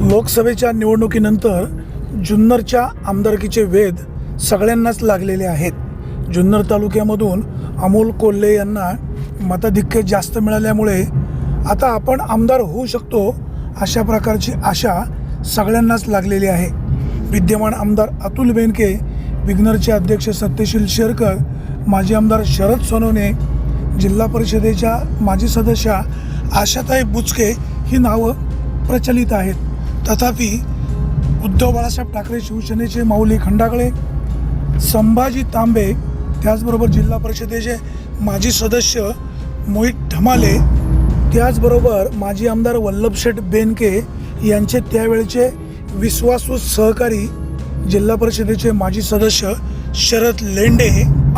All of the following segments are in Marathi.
लोकसभेच्या निवडणुकीनंतर जुन्नरच्या आमदारकीचे वेध सगळ्यांनाच लागलेले आहेत. जुन्नर तालुक्यामधून अमोल कोल्हे यांना मताधिक्य जास्त मिळाल्यामुळे आता आपण आमदार होऊ शकतो अशा प्रकारची आशा सगळ्यांनाच लागलेली आहे. विद्यमान आमदार अतुल बेनके विग्नरचे अध्यक्ष सत्यशील शेरकर माजी आमदार शरद सोनवणे जिल्हा परिषदेच्या माजी सदस्या आशाताई बुचके ही नावं प्रचलित आहेत. तथापि उद्धव बाळासाहेब ठाकरे शिवसेनेचे माऊली खंडागळे संभाजी तांबे त्याचबरोबर जिल्हा परिषदेचे माजी सदस्य मोहित धमाले त्याचबरोबर माजी आमदार वल्लभशेठ बेनके यांचे त्यावेळचे विश्वासू सहकारी जिल्हा परिषदेचे माजी सदस्य शरद लेंडे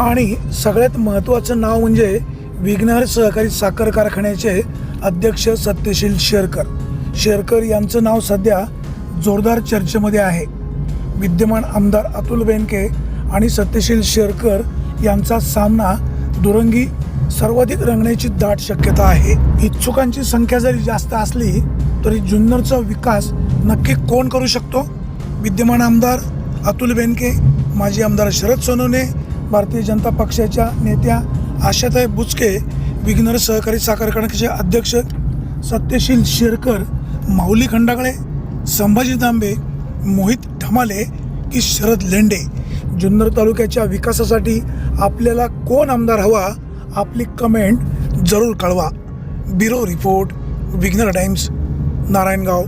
आणि सगळ्यात महत्त्वाचं नाव म्हणजे विघ्नहर सहकारी साखर कारखान्याचे अध्यक्ष सत्यशील शेरकर. शेरकर यांचं नाव सध्या जोरदार चर्चेमध्ये आहे. विद्यमान आमदार अतुल बेनके आणि सत्यशील शेरकर यांचा सामना दुरंगी सर्वाधिक रंगण्याची दाट शक्यता आहे. इच्छुकांची संख्या जरी जास्त असली तरी जुन्नरचा विकास नक्की कोण करू शकतो? विद्यमान आमदार अतुल बेनके माजी आमदार शरद सोनवणे भारतीय जनता पक्षाच्या नेत्या आशाताई बुचके विघ्नर सहकारी साखर कारखान्याचे अध्यक्ष सत्यशील शेरकर माऊली खंडागळे संभाजी तांबे मोहित ढमाले की शरद लेंडे. जुन्नर तालुक्याच्या विकासासाठी आपल्याला कोण आमदार हवा आपली कमेंट जरूर कळवा. Bureau report विघ्नर Times Narayangaon.